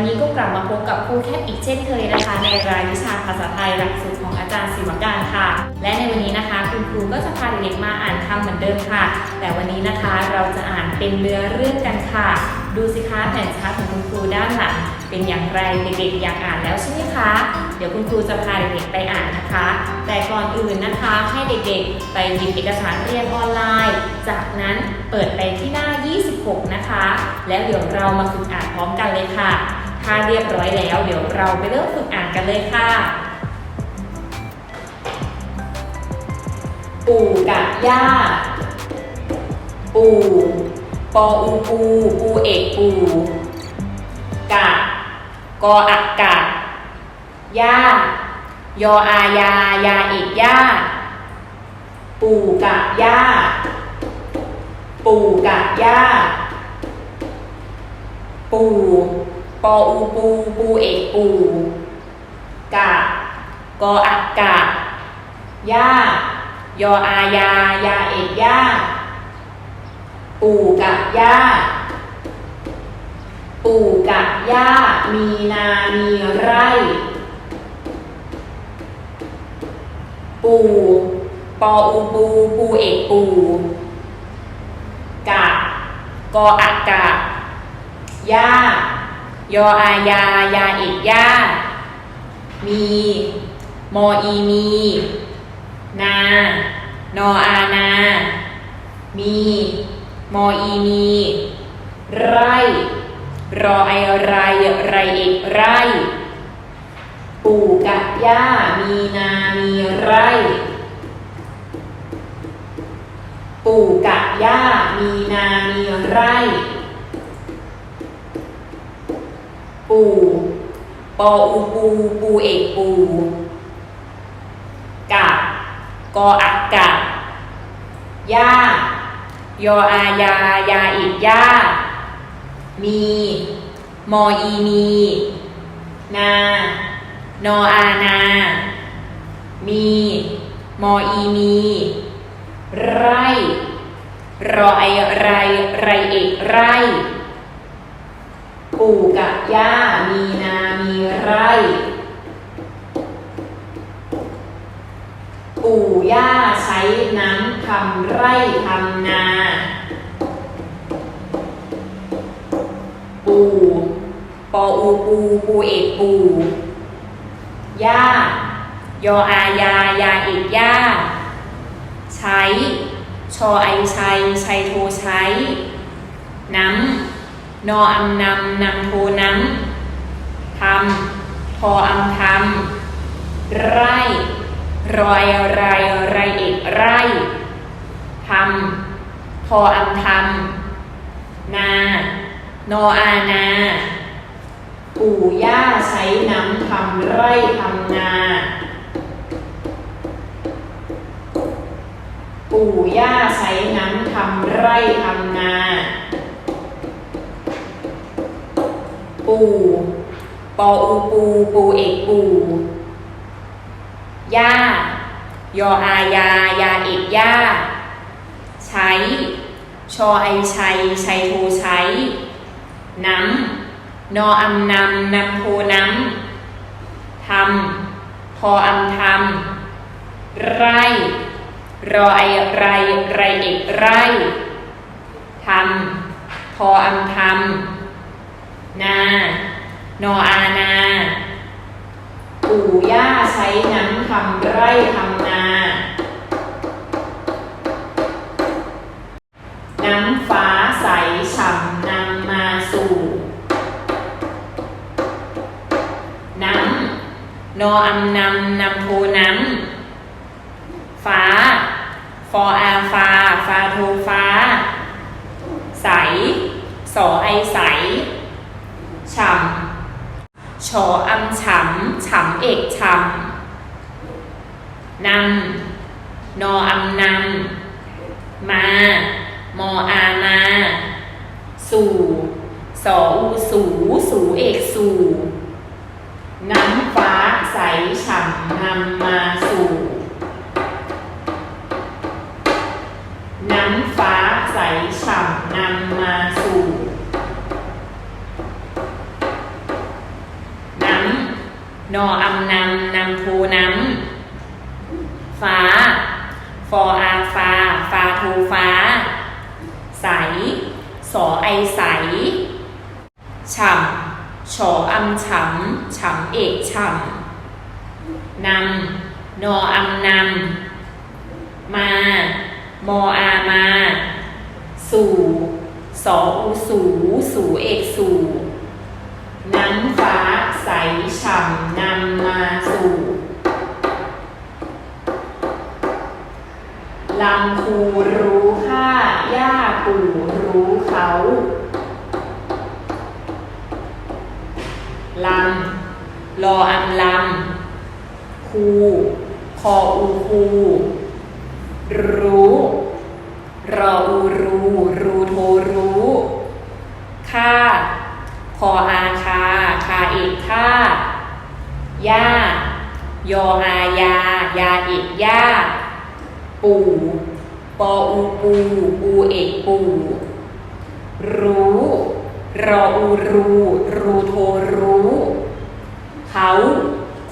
ันนี้ก็กลับมาพบกับครูแคทอีกเช่นเคยนะคะ ในรายวิชาภาษาไทยหลักสูตรของอาจารย์ศิวการค่ะ และในวันนี้นะคะ คุณครูก็จะพาเด็กมาอ่านคำเหมือนเดิมค่ะ แต่วันนี้นะคะเราจะอ่านเป็นเรือเรื่องกันค่ะ ดูสิคะแผ่นชาร์ตของคุณครูด้านหลังเป็นอย่างไรเด็กๆอยากอ่านแล้วใช่ไหมคะ เดี๋ยวคุณครูจะพาเด็กๆไปอ่านนะคะ แต่ก่อนอื่นนะคะให้เด็กๆ ไปหยิบเอกสารเรียนออนไลน์ จากนั้นเปิดไปที่หน้า 26 นะคะ แล้วเดี๋ยวเรามาฝึกอ่านพร้อมกันเลยค่ะ ถ้าเรียบร้อยแล้ว เดี๋ยวเราไปเริ่มฝึกอ่านกันเลยค่ะ ปู่กับย่า ปู่ปออูปูปูเอกปู่กะกออักกะย่ายออายายาเอกย่า ปู่กับย่า ปู่กับย่า ปู่ ปออูปู ปูเอกปู กะ กออักกะ ย่า ยออายา ยาเอกย่า ปู่กับย่า ปู่กับย่า มีนามีไร่ ปู่ปออูปู ปูเอกปู่กะ กออักกะ ย่า ยออายา ยาเอกยามี มออีมี นา นออานา มี มออีมี ไร่รอไอไรไรเอกไร ปู่กับย่า มีนา มีไร่ปู่กับย่า มีนา มีไร่ ปู ปออูปู ปูเอกปู กะกออักกะย่ายออายายาอีกย่ามี มออีมี นา นออานา มี มออีมี ไร่รอไอไร ไรเอกไร่ ปู่กับย่า มีนามีไร่ ปู่ย่าใช้น้ำทำไร่ทำนา ปู่ปออูปูปูเอกปู่ย่ายออายายาเอกย่า ใช้ ชอไอชัยชัยโทใช้ น้ำ นออำนำนำโทน้ำทำพออำทำไร่รอยไรไรเอกไร่ทำพออำทำนานออานาปู่ย่าใช้น้ำทำไร่ทำนาปู่ย่าใช้น้ำทำไร่ทำนา ปูปออูปู ปูเอกปูย่ายออายายาเอกย่าใช้ ชอไอชัยชัยโทใช้น้ำนออำนำนำโทน้ำทำพออำทำไร รอไอไรไรเอกไรทำพออำทำ นา นออานา ปู่ย่าใช้น้ำทำไร่ทำนา น้ำฟ้าใสฉ่ำนำมาสู่ น้ำ นออำนำนำโทน้ำ ฟ้า ฟออาฟ้า ฟ้าโทฟ้า ใส สอไอใส ฉ่ำชออำฉ่ำฉ่ำเอกฉ่ำนำนออำนำมามออามา สู่สออูสูสูเอกสู่ น้ำฟ้าใสฉ่ำนำมาสู่ น้ำฟ้าใสฉ่ำนำมาสู่ นออำนำนำโทน้ำฟ้า ฟออาฟาฟาโทฟ้า ใส สอไอใส ฉ่ำฉออำฉ่ำ ฉ่ำเอกฉ่ำนำนออำนำ มา มออามา สู่สออูสู สูเอกสู่น้ำฟ้า ใสฉ่ำนำมาสู่ลำพูรู้ค่าย่าปู่รู้เขาลำรออัมลำคูคออูคูรู้รออูรูรูโทรู้ค่าคออาคาคาเอก ค่าย่ายออายา ยาเอกย่า ปู่ปออูปู ปูเอกปู่รู้ รออูรู รูโทรู้ เขา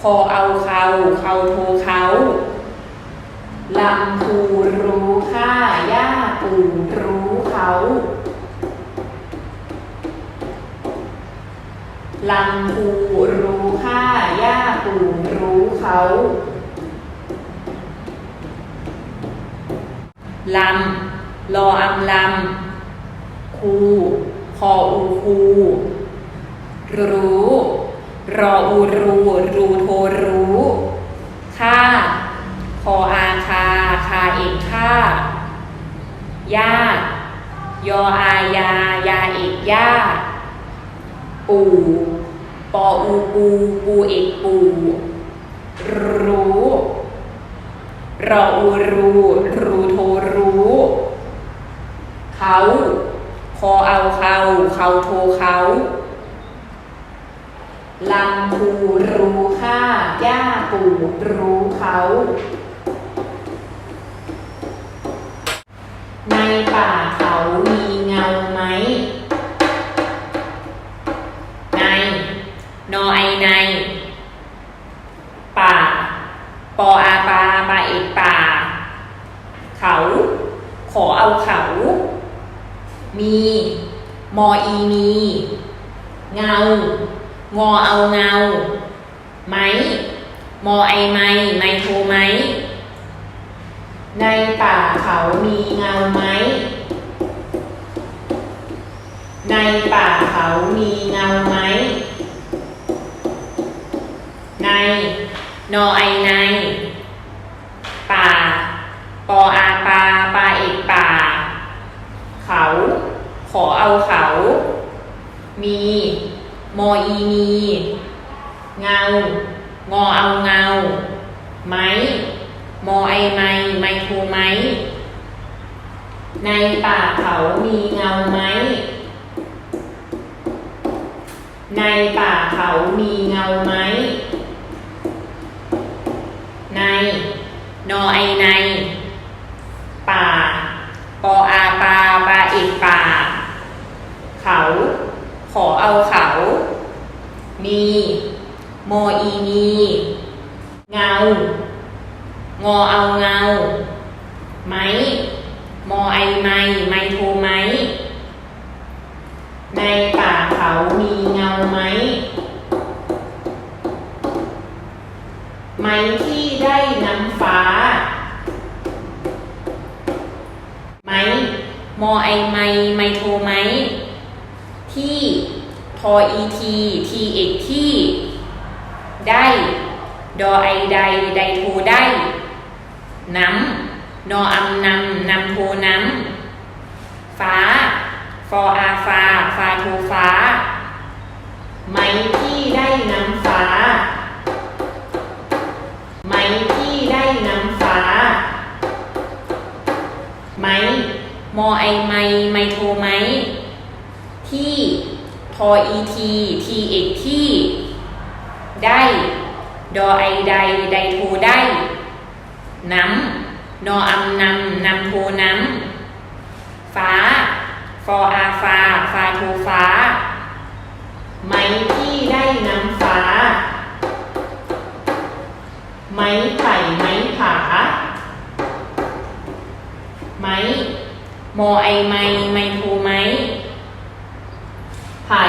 คอเอาเขาเขาโทเขาลำพูรู้ค่าย่าปู่รู้เขา ลำพูรู้ค่าย่าปู่รู้เขาลำ รออำลำ คู คออูคู รู้ รออูรู รูโทรู้ ค่า คออาคา คาเอกค่า ย่ายออายา ยาเอกย่า ปูปออูปูปูเอกปู รู้รออูรูรูโทรู้ เขาคอเอาเขาเขาโทเขาลำพูรู้ค่าย่าปูรู้เขาในป่าเขามี มอไอไมไมโทไหมในป่าเขามีเงาไหม ในป่าเขามีเงาไหม ใน นอไอใน ป่า ปออาปาปาเอกป่า เขา ขอเอาเขา มีมออีมี เงา งอเอาเงาไหมมอไอไมไมโทไหมในป่าเขามีเงาไหม ในป่าเขามีเงาไหม ใน นอไอใน ป่า ปออาปาปาเอกป่า เขา ขอเอาเขา มี มออีมี เงา งอเอาเงา ไหม มอไอไมไมโทไหม ในป่าเขามีเงาไหม ไหมที่ได้น้ำฟ้า ไหม มอไอไมไมโทไหม ที่ทออีทีทีเอกที่ ได้ ดอไอใดไดโทได้น้ำนออำนำนำโทน้ำฟ้า ฟออาฟา ฟาโทฟ้าไหม ไอไมไมโทไหมที่ทออีทีทีเอกที่ได้ดอไอใดไดโทได้น้ำนออำนำนำโทน้ำฟ้าฟออาฟาฟาโทฟ้าไหมที่ได้น้ำฟ้า ไม้ไผ่ไม้ผาไม้ มอไอไม้ไม้โทไมไผ่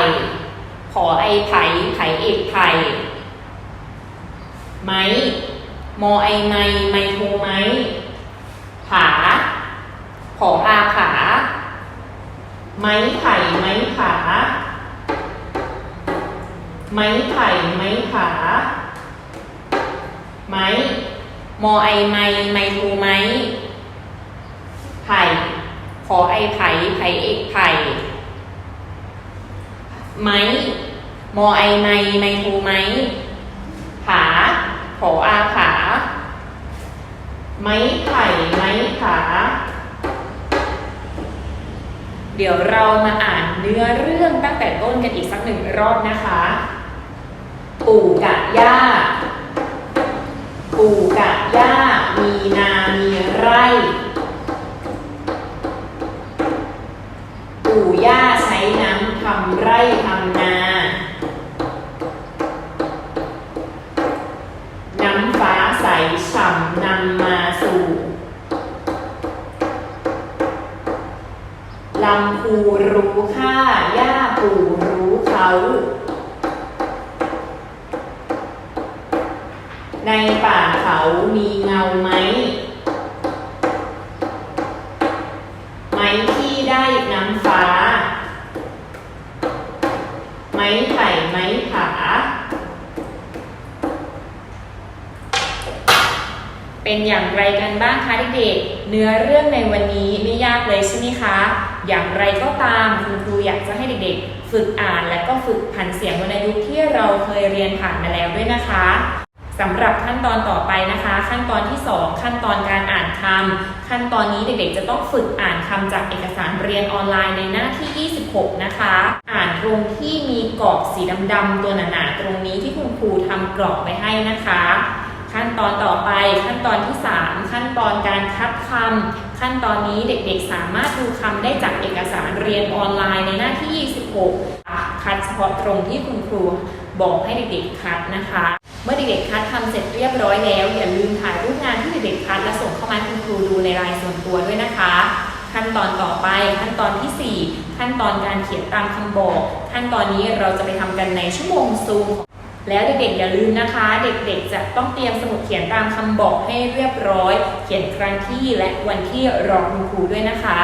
ขอไอไผ่ไผ่เอกไผ่ไม้มอไอไม้ไม้โทไม้ผาขออาผาไม้ไผ่ไม้ผาไม้ไผ่ไม้ผาไม้มอไอไม้ไม้โทไม้ไผ่ ขอไอไผ่ไผ่เอกไผ่ไม้มอไอไม้ไม้โทไม้ผาขออาผาไม้ไผ่ไม้ผาเดี๋ยวเรามาอ่านเนื้อเรื่องตั้งแต่ต้นกันอีกสักหนึ่งรอบนะคะ ปู่กับย่า ปู่กับย่ามีนา มีไร่ ค่า ย่าปู่รู้เขา ในป่าเขามีเงาไหม ไม้ที่ได้น้ำฟ้า ไม้ไผ่ไม้ผา เป็นอย่างไรกันบ้างคะเด็กๆเนื้อเรื่องในวันนี้ไม่ยากเลยใช่ไหมคะ อย่างไรก็ตามคุณครูอยากจะให้เด็กๆ ฝึกอ่านและก็ฝึกผันเสียงวรรณยุกต์ที่เราเคยเรียนผ่านมาแล้วด้วยนะคะสำหรับขั้นตอนต่อไปนะคะ ขั้นตอนที่ 2 ขั้นตอนการอ่านคำขั้นตอนนี้เด็กๆ จะต้องฝึกอ่านคำจากเอกสารเรียนออนไลน์ในหน้าที่ 26 นะคะ อ่านตรงที่มีกรอบสีดำๆตัวหนาๆตรงนี้ที่คุณครูทำกรอบไว้ให้นะคะ ขั้นตอนต่อไปขั้นตอนที่ 3 ขั้นตอนการคัดคำ ขั้นตอนนี้เด็กๆ สามารถดูคำได้จากเอกสารเรียนออนไลน์ในหน้าที่ 26 คัดเฉพาะตรงที่คุณครูบอกให้เด็กๆ คัดนะคะ เมื่อเด็กๆ คัดคำเสร็จเรียบร้อยแล้ว อย่าลืมถ่ายรูปงานที่เด็กๆ คัดและส่งเข้ามาให้คุณครูดูในไลน์ส่วนตัวด้วยนะคะ ขั้นตอนต่อไปขั้นตอนทีสี่ 4 ขั้นตอนการเขียนตามคำบอก ขั้นตอนนี้เราจะไปทำกันในชั่วโมงซูม แล้วเด็กๆอย่าลืมนะคะ เด็กๆจะต้องเตรียมสมุดเขียนตามคำบอกให้เรียบร้อย เขียนครั้งที่และวันที่รอคุณครูด้วยนะคะ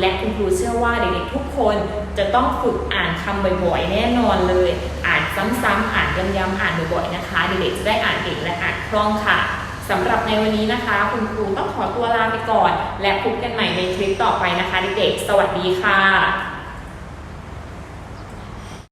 และคุณครูเชื่อว่าเด็กๆทุกคนจะต้องฝึกอ่านคำบ่อยๆ แน่นอนเลย อ่านซ้ำๆอ่านย้ำๆอ่านบ่อยๆนะคะ เด็กๆจะได้อ่านเก่งและอ่านคล่องค่ะสำหรับในวันนี้นะคะ คุณครูต้องขอตัวลาไปก่อน และพบกันใหม่ในคลิปต่อไปนะคะ เด็กๆสวัสดีค่ะ